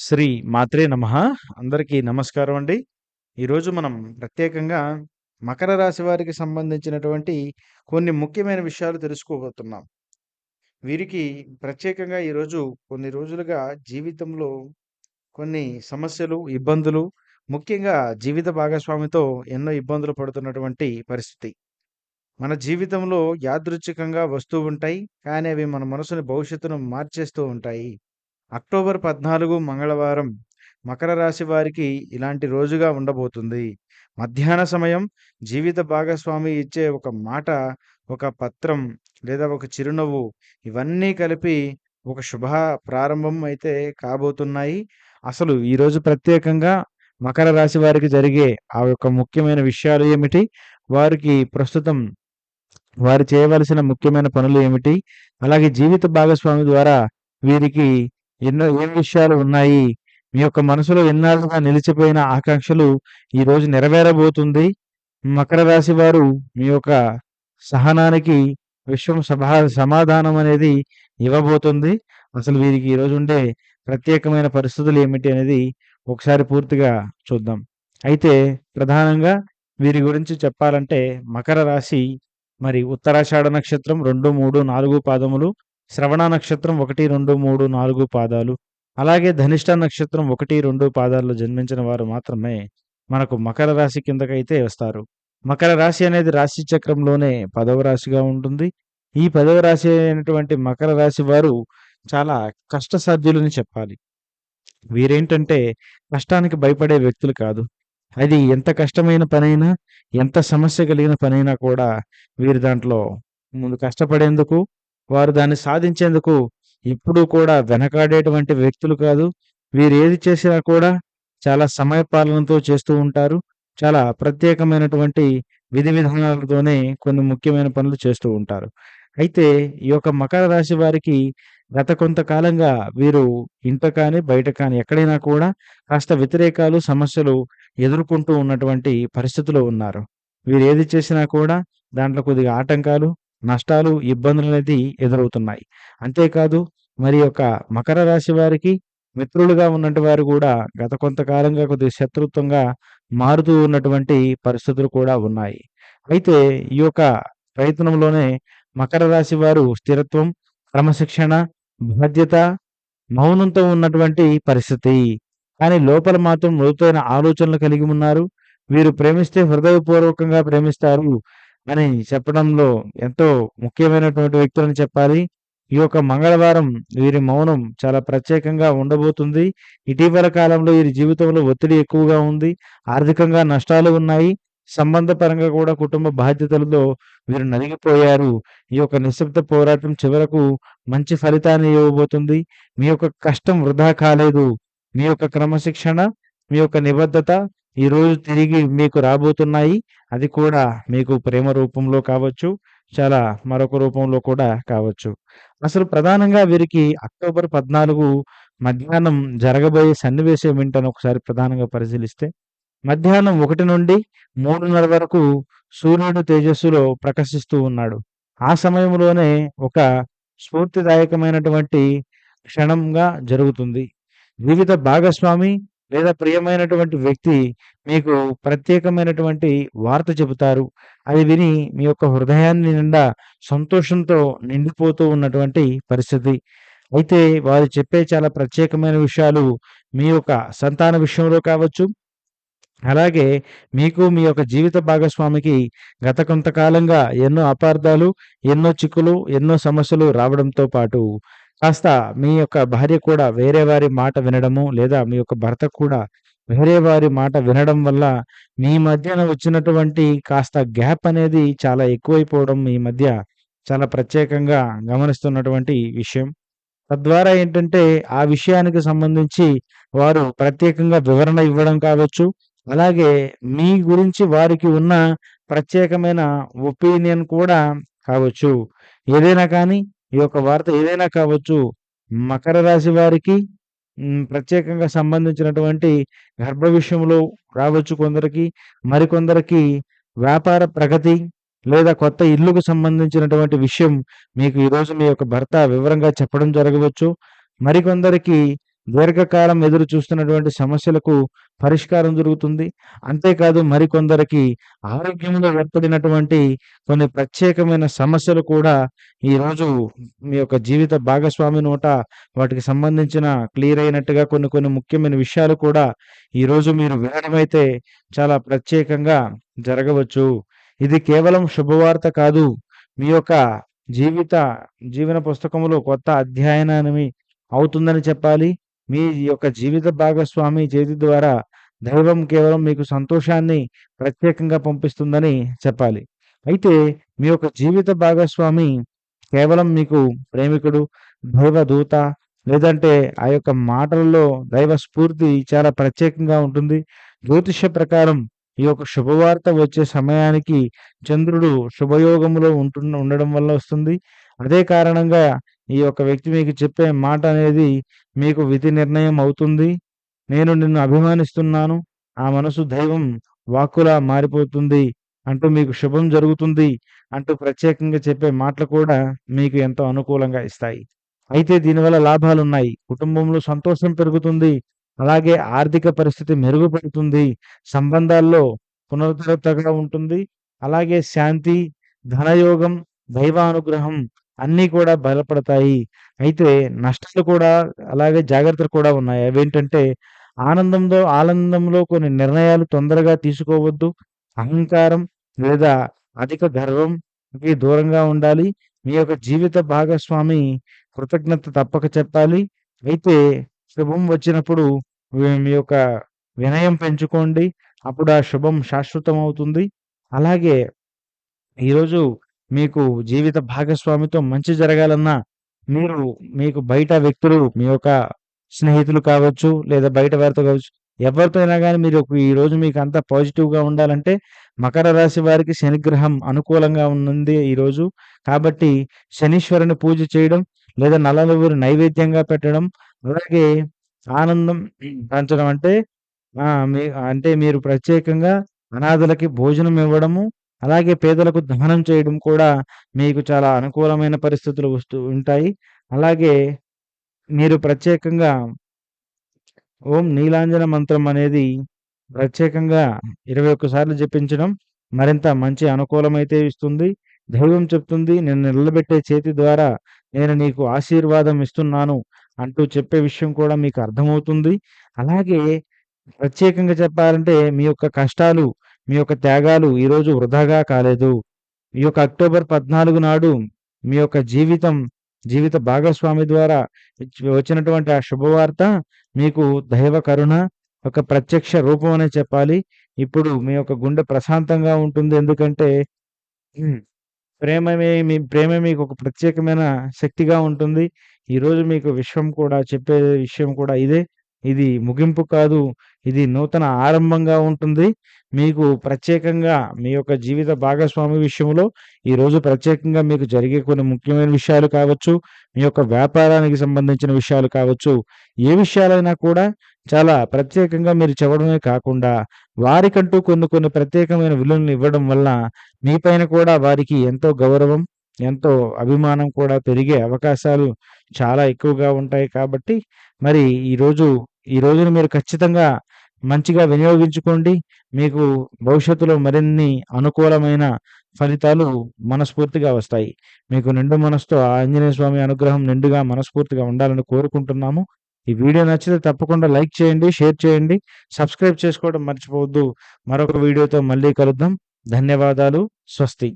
శ్రీ మాత్రే నమ అందరికీ నమస్కారం అండి. ఈరోజు మనం ప్రత్యేకంగా మకర రాశి వారికి సంబంధించినటువంటి కొన్ని ముఖ్యమైన విషయాలు తెలుసుకోబోతున్నాం. వీరికి ప్రత్యేకంగా ఈరోజు కొన్ని రోజులుగా జీవితంలో కొన్ని సమస్యలు, ఇబ్బందులు ముఖ్యంగా జీవిత భాగస్వామితో ఎన్నో ఇబ్బందులు పడుతున్నటువంటి పరిస్థితి. మన జీవితంలో యాదృచ్ఛికంగా వస్తూ ఉంటాయి. కానీ అవి మన మనసుని భవిష్యత్తును మార్చేస్తూ ఉంటాయి. అక్టోబర్ 14 మంగళవారం మకర రాశి వారికి ఇలాంటి రోజుగా ఉండబోతుంది. మధ్యాహ్న సమయం జీవిత భాగస్వామి ఇచ్చే ఒక మాట, ఒక పత్రం లేదా ఒక చిరునవ్వు ఇవన్నీ కలిపి ఒక శుభ ప్రారంభం అయితే కాబోతున్నాయి. అసలు ఈరోజు ప్రత్యేకంగా మకర రాశి వారికి జరిగే ఆ యొక్క ముఖ్యమైన విషయాలు ఏమిటి? వారికి ప్రస్తుతం వారు చేయవలసిన ముఖ్యమైన పనులు ఏమిటి? అలాగే జీవిత భాగస్వామి ద్వారా వీరికి ఎన్నో ఏం విషయాలు ఉన్నాయి? మీ యొక్క మనసులో ఎన్నాళ్ళుగా నిలిచిపోయిన ఆకాంక్షలు ఈరోజు నెరవేరబోతుంది. మకర రాశి వారు మీ యొక్క సహనానికి విశ్వం సభా సమాధానం అనేది ఇవ్వబోతుంది. అసలు వీరికి ఈరోజు ఉండే ప్రత్యేకమైన పరిస్థితులు ఏమిటి అనేది ఒకసారి పూర్తిగా చూద్దాం. అయితే ప్రధానంగా వీరి గురించి చెప్పాలంటే మకర రాశి మరి ఉత్తరాషాఢ నక్షత్రం 2, 3, 4 పాదములు, శ్రవణ నక్షత్రం 1, 2, 3, 4 పాదాలు, అలాగే ధనిష్ట నక్షత్రం 1, 2 పాదాల్లో జన్మించిన వారు మాత్రమే మనకు మకర రాశి కిందకైతే వస్తారు. మకర రాశి అనేది రాశి చక్రంలోనే పదవ రాశిగా ఉంటుంది. ఈ పదవ రాశి అయినటువంటి మకర రాశి వారు చాలా కష్టసాధ్యులని చెప్పాలి. వీరేంటంటే కష్టానికి భయపడే వ్యక్తులు కాదు. అది ఎంత కష్టమైన పనైనా, ఎంత సమస్య కలిగిన పనైనా కూడా వీరు దాంట్లో ముందు కష్టపడేందుకు, వారు దాన్ని సాధించేందుకు ఎప్పుడూ కూడా వెనకాడేటువంటి వ్యక్తులు కాదు. వీరు ఏది చేసినా కూడా చాలా సమయపాలనతో చేస్తూ ఉంటారు. చాలా ప్రత్యేకమైనటువంటి విధి విధానాలతోనే కొన్ని ముఖ్యమైన పనులు చేస్తూ ఉంటారు. అయితే ఈ యొక్క మకర రాశి వారికి గత కొంతకాలంగా వీరు ఇంట కానీ, బయట కానీ ఎక్కడైనా కూడా కాస్త వ్యతిరేకాలు, సమస్యలు ఎదుర్కొంటూ ఉన్నటువంటి పరిస్థితిలో ఉన్నారు. వీరు ఏది చేసినా కూడా దాంట్లో కొద్దిగా ఆటంకాలు, నష్టాలు, ఇబ్బందులు అనేది ఎదురవుతున్నాయి. అంతేకాదు మరి యొక్క మకర రాశి వారికి మిత్రులుగా ఉన్నటువంటి వారు కూడా గత కొంతకాలంగా కొద్దిగా శత్రుత్వంగా మారుతూ ఉన్నటువంటి పరిస్థితులు కూడా ఉన్నాయి. అయితే ఈ యొక్క ప్రయత్నంలోనే మకర రాశి వారు స్థిరత్వం, క్రమశిక్షణ, బాధ్యత, మౌనంతో ఉన్నటువంటి పరిస్థితి. కానీ లోపల మాత్రం మృతైన ఆలోచనలు కలిగి ఉన్నారు. వీరు ప్రేమిస్తే హృదయపూర్వకంగా ప్రేమిస్తారు అని చెప్పడంలో ఎంతో ముఖ్యమైనటువంటి వ్యక్తులని చెప్పాలి. ఈ యొక్క మంగళవారం వీరి మౌనం చాలా ప్రత్యేకంగా ఉండబోతుంది. ఇటీవల కాలంలో వీరి జీవితంలో ఒత్తిడి ఎక్కువగా ఉంది. ఆర్థికంగా నష్టాలు ఉన్నాయి. సంబంధపరంగా కూడా కుటుంబ బాధ్యతలతో వీరు నలిగిపోయారు. ఈ యొక్క నిశ్శబ్ద పోరాటం చివరకు మంచి ఫలితాన్ని ఇవ్వబోతుంది. మీ యొక్క కష్టం వృధా కాలేదు. మీ యొక్క క్రమశిక్షణ, మీ యొక్క నిబద్ధత ఈరోజు తిరిగి మీకు రాబోతున్నాయి. అది కూడా మీకు ప్రేమ రూపంలో కావచ్చు, చాలా మరొక రూపంలో కూడా కావచ్చు. అసలు ప్రధానంగా వీరికి అక్టోబర్ 14 మధ్యాహ్నం జరగబోయే సన్నివేశం ఏంటని ఒకసారి ప్రధానంగా పరిశీలిస్తే, మధ్యాహ్నం ఒకటి నుండి 3:30 వరకు సూర్యుడు తేజస్సులో ప్రకాశిస్తూ ఉన్నాడు. ఆ సమయంలోనే ఒక స్ఫూర్తిదాయకమైనటువంటి క్షణంగా జరుగుతుంది. జీవిత భాగస్వామి లేదా ప్రియమైనటువంటి వ్యక్తి మీకు ప్రత్యేకమైనటువంటి వార్త చెబుతారు. అది విని మీ యొక్క హృదయాన్ని నిండా సంతోషంతో నిండిపోతూ ఉన్నటువంటి పరిస్థితి. అయితే వారు చెప్పే చాలా ప్రత్యేకమైన విషయాలు మీ యొక్క సంతాన విషయంలో కావచ్చు, అలాగే మీకు మీ యొక్క జీవిత భాగస్వామికి గత కొంతకాలంగా ఎన్నో అపార్థాలు, ఎన్నో చిక్కులు, ఎన్నో సమస్యలు రావడంతో పాటు కాస్త మీ యొక్క భార్య కూడా వేరే వారి మాట వినడము, లేదా మీ యొక్క భర్త కూడా వేరే వారి మాట వినడం వల్ల మీ మధ్యన వచ్చినటువంటి కాస్త గ్యాప్ అనేది చాలా ఎక్కువైపోవడం మీ మధ్య చాలా ప్రత్యేకంగా గమనిస్తున్నటువంటి విషయం. తద్వారా ఏంటంటే ఆ విషయానికి సంబంధించి వారు ప్రత్యేకంగా వివరణ ఇవ్వడం కావచ్చు, అలాగే మీ గురించి వారికి ఉన్న ప్రత్యేకమైన ఒపీనియన్ కూడా కావచ్చు. ఏదైనా కానీ ఈ యొక్క వార్త ఏదైనా కావచ్చు. మకర రాశి వారికి ప్రత్యేకంగా సంబంధించినటువంటి గర్భ విషయంలో రావచ్చు కొందరికి. మరికొందరికి వ్యాపార ప్రగతి లేదా కొత్త ఇల్లుకు సంబంధించినటువంటి విషయం మీకు ఈరోజు మీ యొక్క భర్త వివరంగా చెప్పడం జరగవచ్చు. మరికొందరికి దీర్ఘకాలం ఎదురు చూస్తున్నటువంటి సమస్యలకు పరిష్కారం జరుగుతుంది అంతేకాదు మరికొందరికి ఆరోగ్యంలో ఏర్పడినటువంటి కొన్ని ప్రత్యేకమైన సమస్యలు కూడా ఈరోజు మీ యొక్క జీవిత భాగస్వామి నోట వాటికి సంబంధించిన క్లియర్ అయినట్టుగా కొన్ని కొన్ని ముఖ్యమైన విషయాలు కూడా ఈరోజు మీరు వినడమైతే చాలా ప్రత్యేకంగా జరగవచ్చు. ఇది కేవలం శుభవార్త కాదు. మీ యొక్క జీవిత జీవన పుస్తకములో కొత్త అధ్యయనాన్ని అవుతుందని చెప్పాలి. మీ యొక్క జీవిత భాగస్వామి చేతి ద్వారా దైవం కేవలం మీకు సంతోషాన్ని ప్రత్యేకంగా పంపిస్తుందని చెప్పాలి. అయితే మీ యొక్క జీవిత భాగస్వామి కేవలం మీకు ప్రేమికుడు దైవదూత లేదంటే ఆ యొక్క మాటలలో దైవ స్ఫూర్తి చాలా ప్రత్యేకంగా ఉంటుంది. జ్యోతిష్య ప్రకారం ఈ యొక్క శుభవార్త వచ్చే సమయానికి చంద్రుడు శుభయోగములో ఉంటున్న ఉండడం వల్ల వస్తుంది. అదే కారణంగా ఈ యొక్క వ్యక్తి మీకు చెప్పే మాట అనేది మీకు విధి నిర్ణయం అవుతుంది. నేను నిన్ను అభిమానిస్తున్నాను. ఆ మనసు దైవం వాక్కులా మారిపోతుంది అంటూ మీకు శుభం జరుగుతుంది అంటూ ప్రత్యేకంగా చెప్పే మాటలు కూడా మీకు ఎంతో అనుకూలంగా ఇస్తాయి. అయితే దీనివల్ల లాభాలు ఉన్నాయి కుటుంబంలో సంతోషం పెరుగుతుంది. అలాగే ఆర్థిక పరిస్థితి మెరుగుపడుతుంది. సంబంధాల్లో పునరుద్ధరతగా ఉంటుంది. అలాగే శాంతి ధనయోగం దైవానుగ్రహం అన్నీ కూడా బలపడతాయి. అయితే నష్టాలు కూడా అలాగే జాగ్రత్తలు కూడా ఉన్నాయి. అవేంటంటే ఆనందంలో ఆనందంలో కొన్ని నిర్ణయాలు తొందరగా తీసుకోవద్దు. అహంకారం లేదా అధిక గర్వంకి దూరంగా ఉండాలి. మీ యొక్క జీవిత భాగస్వామి కృతజ్ఞత తప్పక చెప్పాలి. అయితే శుభం వచ్చినప్పుడు మీ యొక్క వినయం పెంచుకోండి. అప్పుడు ఆ శుభం శాశ్వతం అవుతుంది అలాగే ఈరోజు మీకు జీవిత భాగస్వామితో మంచి జరగాలన్నా మీరు మీకు బయట వ్యక్తులు మీ యొక్క స్నేహితులు కావచ్చు లేదా బయట వారితో కావచ్చు ఎవరితో అయినా కానీ మీరు ఈ రోజు మీకు అంతా పాజిటివ్గా ఉండాలంటే మకర రాశి వారికి శనిగ్రహం అనుకూలంగా ఉంది ఈరోజు కాబట్టి శనీశ్వరుని పూజ చేయడం లేదా నల్లనువ్వురు నైవేద్యంగా పెట్టడం అలాగే ఆనందం పంచడం అంటే మీ అంటే మీరు ప్రత్యేకంగా అనాథలకి భోజనం ఇవ్వడము అలాగే పేదలకు దానం చేయడం కూడా మీకు చాలా అనుకూలమైన పరిస్థితులు వస్తూ ఉంటాయి. అలాగే మీరు ప్రత్యేకంగా ఓం నీలాంజన మంత్రం అనేది ప్రత్యేకంగా ఇరవై ఒక్కసార్లు జపించడం మరింత మంచి అనుకూలమైతే ఇస్తుంది. దైవం చెప్తుంది నేను నిలబెట్టే చేతి ద్వారా నేను నీకు ఆశీర్వాదం ఇస్తున్నాను అంటూ చెప్పే విషయం కూడా మీకు అర్థమవుతుంది. అలాగే ప్రత్యేకంగా చెప్పాలంటే మీ యొక్క కష్టాలు మీ యొక్క త్యాగాలు ఈరోజు వృధాగా కాలేదు. ఈ యొక్క అక్టోబర్ పద్నాలుగు నాడు మీ యొక్క జీవితం జీవిత భాగస్వామి ద్వారా వచ్చినటువంటి ఆ శుభవార్త మీకు దైవ కరుణ ఒక ప్రత్యక్ష రూపం అనే చెప్పాలి. ఇప్పుడు మీ యొక్క గుండె ప్రశాంతంగా ఉంటుంది. ఎందుకంటే ప్రేమమే మీ ప్రేమ మీకు ఒక ప్రత్యేకమైన శక్తిగా ఉంటుంది. ఈరోజు మీకు విశ్వం కూడా చెప్పే విషయం కూడా ఇదే. ఇది ముగింపు కాదు. ఇది నూతన ఆరంభంగా ఉంటుంది. మీకు ప్రత్యేకంగా మీ యొక్క జీవిత భాగస్వామి విషయంలో ఈరోజు ప్రత్యేకంగా మీకు జరిగే కొన్ని ముఖ్యమైన విషయాలు కావచ్చు మీ యొక్క వ్యాపారానికి సంబంధించిన విషయాలు కావచ్చు ఏ విషయాలైనా కూడా చాలా ప్రత్యేకంగా మీరు చెప్పడమే కాకుండా వారికంటూ కొన్ని కొన్ని ప్రత్యేకమైన విలువలను ఇవ్వడం వల్ల మీ పైన కూడా వారికి ఎంతో గౌరవం ఎంతో అభిమానం కూడా పెరిగే అవకాశాలు చాలా ఎక్కువగా ఉంటాయి కాబట్టి మరి ఈరోజు ఈ రోజును మీరు ఖచ్చితంగా మంచిగా వినియోగించుకోండి. మీకు భవిష్యత్తులో మరిన్ని అనుకూలమైన ఫలితాలు మనస్ఫూర్తిగా వస్తాయి. మీకు నిండు మనసుతో ఆంజనేయ స్వామి అనుగ్రహం నిండుగా మనస్ఫూర్తిగా ఉండాలని కోరుకుంటున్నాము. ఈ వీడియో నచ్చితే తప్పకుండా లైక్ చేయండి షేర్ చేయండి. సబ్స్క్రైబ్ చేసుకోవడం మర్చిపోవద్దు. మరొక వీడియోతో మళ్ళీ కలుద్దాం. ధన్యవాదాలు. స్వస్తి.